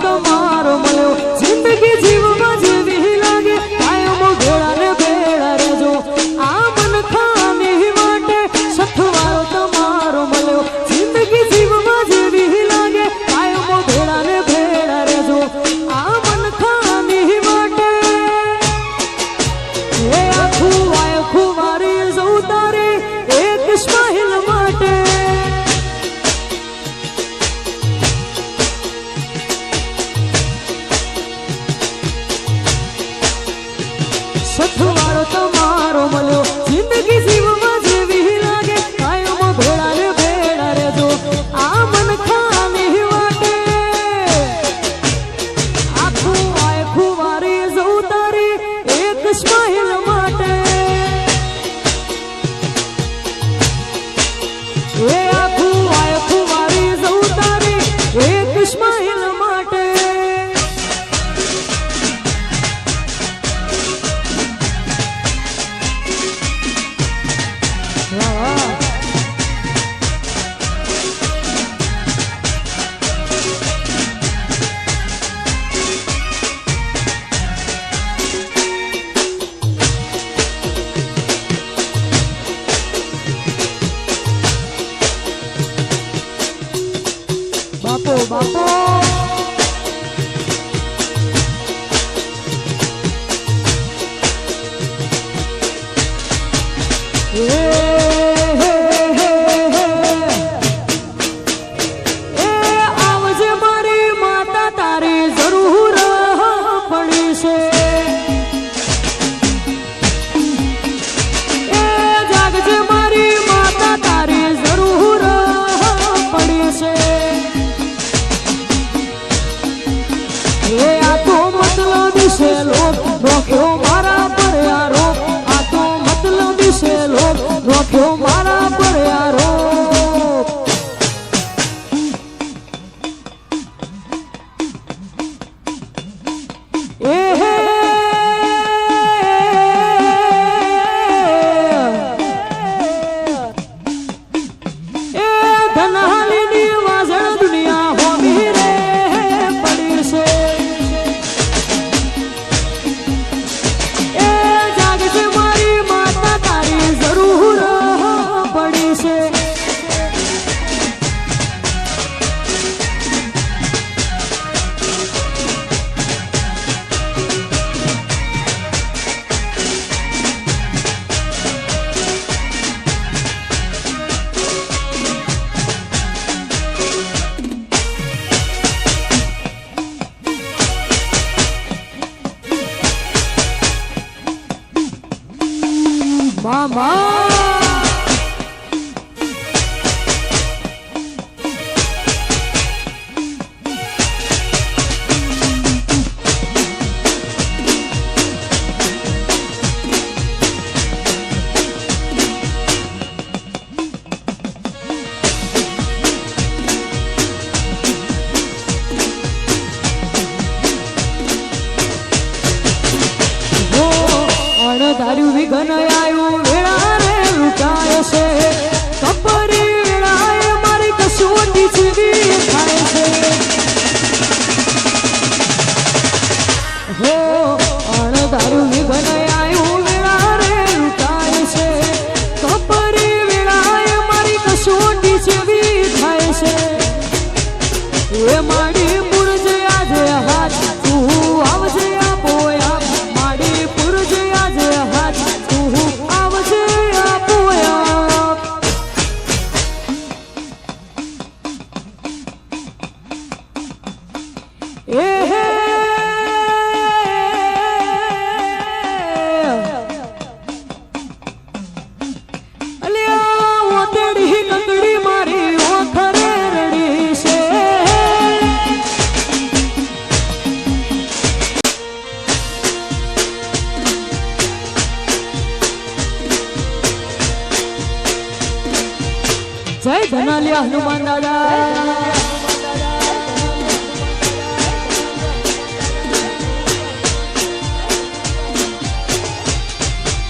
tomar. મામા ઘનયા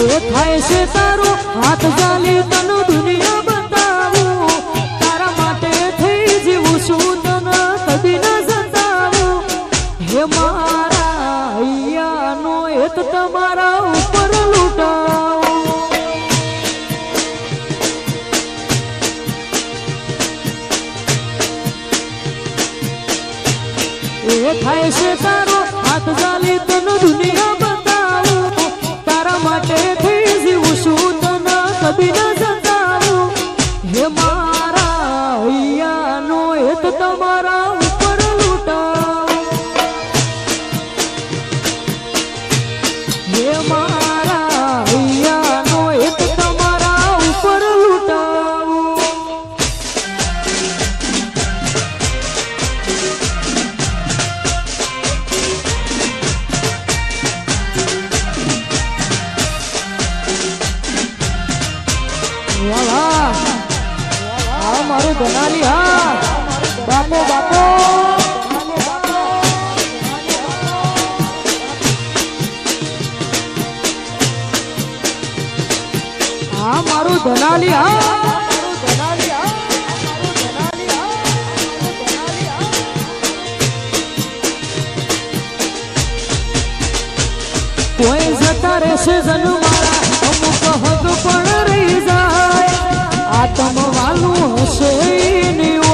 એવો થાય છે તારો, હાથ ચાલી તને દુનિયા બતાવું. તારા માટે થઈ જેવું છું તને કદી ના સતાવું હે મારા અહીંયાનો હેત તમારા ઉપર લૂટાવું. એ થાય છે તારો, હાથ ચાલી તને દુનિયા હા, મારું ધનાલી, હા. કોઈ જતા રહેશે જન્મારા, અમુક હદ પણ રહી જાય. આતમ વાલું હશે નહીં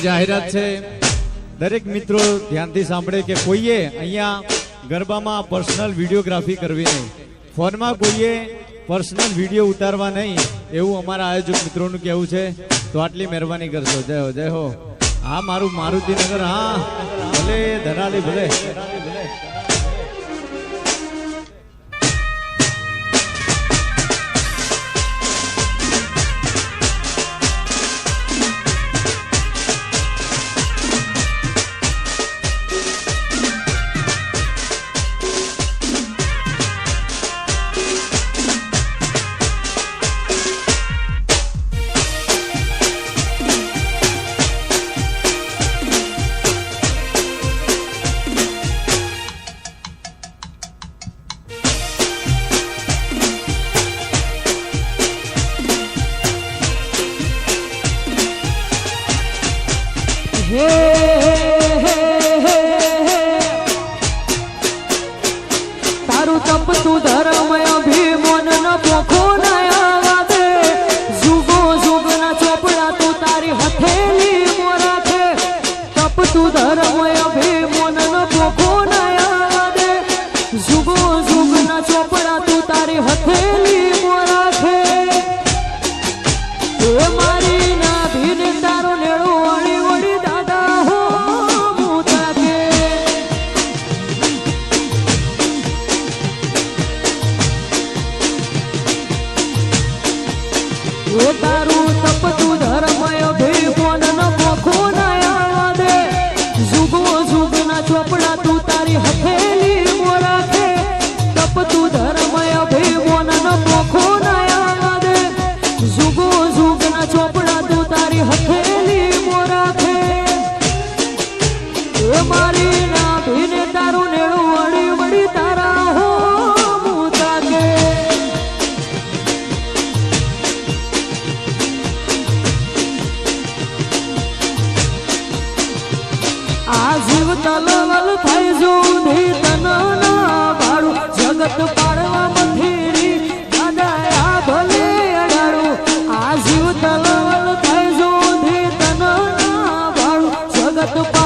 જાહેરાત છે. દરેક મિત્રો ધ્યાનથી સાંભળે કે કોઈએ અહીંયા ગરબામાં પર્સનલ વિડીયોગ્રાફી કરવી નહીં. ફોનમાં કોઈએ પર્સનલ વીડિયો ઉતારવા નહીં, એવું અમારા આયોજક મિત્રોનું કહેવું છે. તો આટલી મહેરબાની કરશો. જય હો જય હો. હા, મારું મારુતિનગર, હા. ભલે, ધરાલી, ભલે. ભલે Para भगत